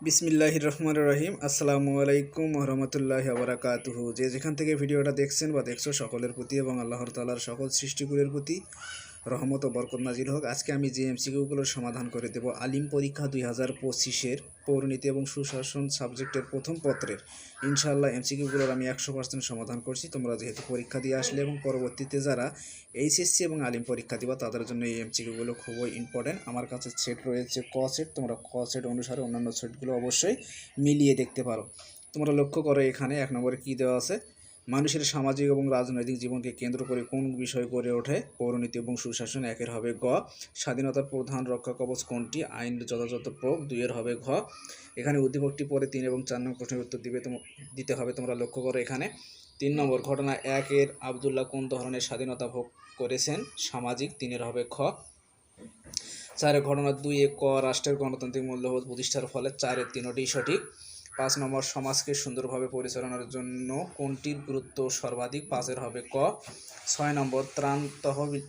বিসমিল্লাহির রহমান রহিম। আসসালামু আলাইকুম রহমতুল্লাহ আবরাকাতুহু যে যেখান থেকে ভিডিওটা দেখছেন বা দেখছ, সকলের প্রতি এবং আল্লাহর তালার সকল সৃষ্টিগুলির প্রতি রহমত ও বরকত নাজির হোক। আজকে আমি যে এমসিকিউগুলোর সমাধান করে দেব, আলিম পরীক্ষা দুই হাজার পঁচিশের পৌরনীতি এবং সুশাসন সাবজেক্টের প্রথম পত্রের। ইনশাআল্লাহ এমসিকিউগুলোর আমি একশো পার্সেন্ট সমাধান করছি। তোমরা যেহেতু পরীক্ষা দিয়ে আসলে এবং পরবর্তীতে যারা এইচএসসি এবং আলিম পরীক্ষা দিবা, তাদের জন্য এই এমসিকিউগুলো খুবই ইম্পর্টেন্ট আমার কাছে সেট রয়েছে ক সেট, তোমরা ক সেট অনুসারে অন্যান্য সেটগুলো অবশ্যই মিলিয়ে দেখতে পারো। তোমরা লক্ষ্য করো এখানে এক নম্বরে কী দেওয়া আছে? মানুষের সামাজিক এবং রাজনৈতিক জীবনকে কেন্দ্র করে কোন বিষয় গড়ে ওঠে? পৌরনীতি এবং সুশাসন একের হবে গ। স্বাধীনতার প্রধান রক্ষা কবচ কোনটি? আইন যথাযথ প্রয়োগ দুইয়ের হবে ঘ। এখানে উদ্দীপকটি পরে তিন এবং চার নম্বর প্রশ্নের উত্তর দিবে দিতে হবে, তোমরা লক্ষ্য করো এখানে। তিন নম্বর, ঘটনা একের আবদুল্লাহ কোন ধরনের স্বাধীনতা ভোগ করেছেন? সামাজিক, তিনের হবে খ। চারের ঘটনা দুই এক ক রাষ্ট্রের গণতান্ত্রিক মূল্যবোধ প্রতিষ্ঠার ফলে চারের তিনটি সঠিক। পাঁচ নম্বর সমাজকে সুন্দরভাবে পরিচালনার জন্য কোনটির গুরুত্ব সর্বাধিক? পাঁচের হবে ক। ছয় নম্বর, ত্রাণ তহবিল।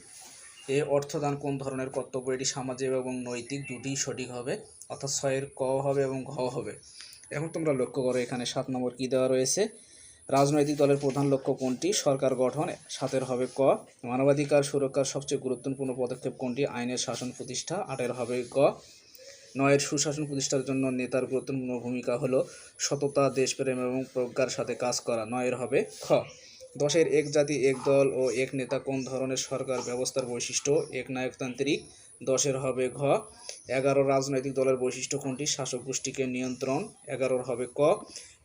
এ অর্থদান কোন ধরনের কর্তব্য? এটি সামাজিক এবং নৈতিক দুটিই সঠিক হবে। অর্থাৎ ছয়ের ক হবে এবং ঘ হবে। এখন তোমরা লক্ষ্য করো, এখানে সাত নম্বর কী দেওয়া রয়েছে? রাজনৈতিক দলের প্রধান লক্ষ্য কোনটি? সরকার গঠন। সাতের হবে ক। মানবাধিকার সুরক্ষার সবচেয়ে গুরুত্বপূর্ণ পদক্ষেপ কোনটি? আইনের শাসন প্রতিষ্ঠা। আটের হবে ক নয়ের সুশাসন প্রতিষ্ঠার জন্য নেতার গুরুত্বপূর্ণ ভূমিকা হলো সততা, দেশপ্রেম এবং প্রজ্ঞার সাথে কাজ করা। নয়ের হবে খ। দশের এক জাতি, এক দল ও এক নেতা কোন ধরনের সরকার ব্যবস্থার বৈশিষ্ট্য? এক নায়কতান্ত্রিক। দশের হবে ঘ। এগারো রাজনৈতিক দলের বৈশিষ্ট্য কোনটি? শাসক গোষ্ঠীকে নিয়ন্ত্রণ। এগারোর হবে ক।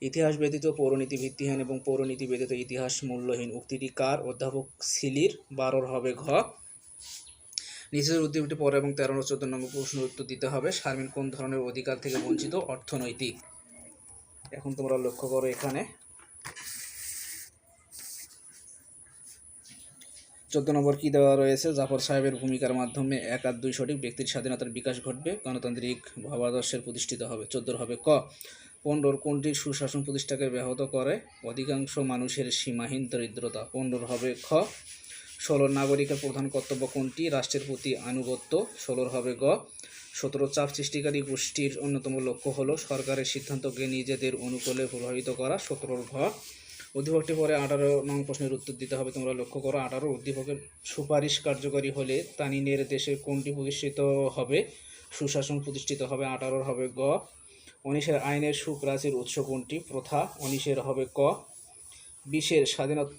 ইতিহাস ব্যতীত পৌরনীতি ভিত্তিহীন এবং পৌরনীতি ব্যতীত ইতিহাস মূল্যহীন। উক্তিটি কার? অধ্যাপক সিলির। বারোর হবে ঘ। নিচের উদ্দীপটি পরে এবং তেরো ও চোদ্দ নম্বর প্রশ্নের উত্তর দিতে হবে। শারমিন, কোন ধরনের অধিকার থেকে বঞ্চিত? অর্থনৈতিক। এখন তোমরা লক্ষ্য করো এখানে। চোদ্দ নম্বর কী দেওয়া রয়েছে? জাফর সাহেবের ভূমিকার মাধ্যমে এক আর দুই সঠিক ব্যক্তির স্বাধীনতার বিকাশ ঘটবে। গণতান্ত্রিক ভাবাদর্শের প্রতিষ্ঠিত হবে, চোদ্দোর হবে ক। পনেরোর কোনটি সুশাসন প্রতিষ্ঠাকে ব্যাহত করে? অধিকাংশ মানুষের সীমাহীন দরিদ্রতা। পনেরোর হবে খ। ষোলোর নাগরিকের প্রধান কর্তব্য কোনটি? রাষ্ট্রের প্রতি আনুগত্য, ষোলোর হবে গ। সতেরো, চাপ সৃষ্টিকারী গোষ্ঠীর অন্যতম লক্ষ্য হল সরকারের সিদ্ধান্তকে নিজেদের অনুকূলে প্রভাবিত করা, সতেরোর ঘ। উদ্দীপকটি পরে আঠারো নং প্রশ্নের উত্তর দিতে হবে, তোমরা লক্ষ্য করো, আঠারো উদ্দীপকের সুপারিশ কার্যকরী হলে তানিনের দেশে কোনটি প্রতিষ্ঠিত হবে? সুশাসন প্রতিষ্ঠিত হবে, আঠারোর হবে গ। উনিশের আইনের সুপ্রাচীর উৎস কোনটি? প্রথা, উনিশের হবে ক। বিশের স্বাধীনতা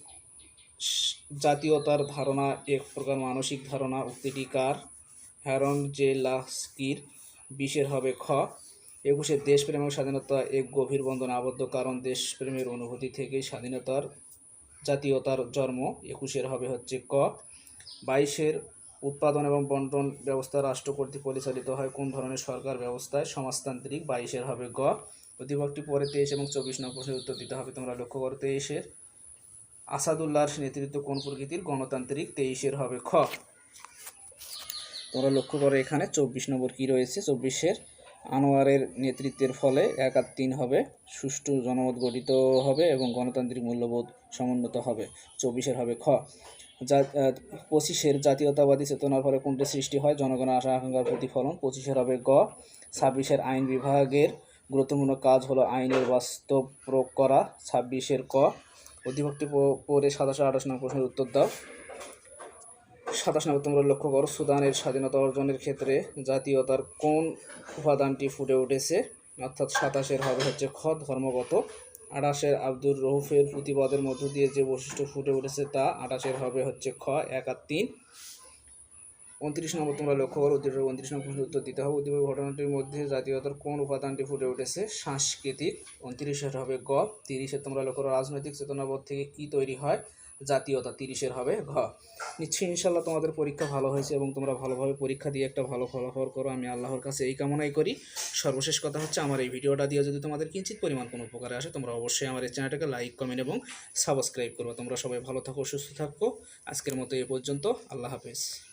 জাতীয়তার ধারণা, এক প্রকার মানসিক ধারণা উক্তিটি কার? হ্যারন জে লাস্কির। বিশের হবে খ। একুশের দেশপ্রেম এবং স্বাধীনতা এক গভীর বন্ধন আবদ্ধ কারণ দেশপ্রেমের অনুভূতি থেকে স্বাধীনতার জাতীয়তার জন্ম। একুশের হবে হচ্ছে ক। বাইশের উৎপাদন এবং বন্টন ব্যবস্থা রাষ্ট্র কর্তৃক পরিচালিত হয় কোন ধরনের সরকার ব্যবস্থায়? সমাজতান্ত্রিক। বাইশের হবে গ। উদ্দীপকটি পরে তেইশ এবং চব্বিশ নম্বর প্রশ্নের উত্তর দিতে হবে। তোমরা লক্ষ্য করো, তেইশের আসাদুল্লাহর নেতৃত্ব কোন প্রকৃতির? গণতান্ত্রিক তেইশের হবে খ। তোমরা লক্ষ্য করো এখানে চব্বিশ নম্বর কি রয়েছে? চব্বিশের আনোয়ারের নেতৃত্বের ফলে এক আর তিন হবে, সুষ্ঠু জনমত গঠিত হবে এবং গণতান্ত্রিক মূল্যবোধ সমুন্নত হবে। চব্বিশের হবে খ। যা- পঁচিশের জাতীয়তাবাদী চেতনার ফলে কোনটি সৃষ্টি হয়? জনগণের আশা আকাঙ্ক্ষার প্রতিফলন। পঁচিশের হবে গ। ছাব্বিশের আইন বিভাগের গুরুত্বপূর্ণ কাজ হলো আইনের বাস্তব প্রয়োগ করা। ছাব্বিশের ক। অধিভক্তি পরে সাতাশ আঠাশ নম্বর প্রশ্নের উত্তর দাও। সাতাশ নম্বর তোমরা লক্ষ্য করো, সুদানের স্বাধীনতা অর্জনের ক্ষেত্রে জাতীয়তার কোন উপাদানটি ফুটে উঠেছে? অর্থাৎ সাতাশের হবে হচ্ছে খ, ধর্মগত। আঠাশের আব্দুর রহুফের প্রতিবাদের মধ্য দিয়ে যে বৈশিষ্ট্য ফুটে উঠেছে তা আঠাশের হবে হচ্ছে খ, এক আর তিন। উনত্রিশ নম্বর তোমরা লক্ষ্য করো উদ্দীপক উনত্রিশ নম্বর প্রশ্নের উত্তর দিতে হবে। উদ্দীপক ঘটনাটির মধ্যে জাতীয়তার কোন উপাদানটি ফুটে উঠেছে? সাংস্কৃতিক, উনত্রিশের হবে গ তিরিশে তোমরা লক্ষ্য করো, রাজনৈতিক চেতনাবোধ থেকে কি তৈরি হয়? জাতীয়তা, তিরিশের হবে ঘ। নিশ্চয়ই ইনশাল্লাহ তোমাদের পরীক্ষা ভালো হয়েছে এবং তোমরা ভালোভাবে পরীক্ষা দিয়ে একটা ভালো ফলাফল করো। আমি আল্লাহর কাছে এই কামনাই করি। সর্বশেষ কথা হচ্ছে, আমার এই ভিডিওটা দিয়ে যদি তোমাদের কিঞ্চিত পরিমাণ কোনো উপকারে আসে, তোমরা অবশ্যই আমার এই চ্যানেলটাকে লাইক, কমেন্ট এবং সাবস্ক্রাইব করবে। তোমরা সবাই ভালো থাকো, সুস্থ থাকো। আজকের মতো এ পর্যন্ত। আল্লাহ হাফেজ।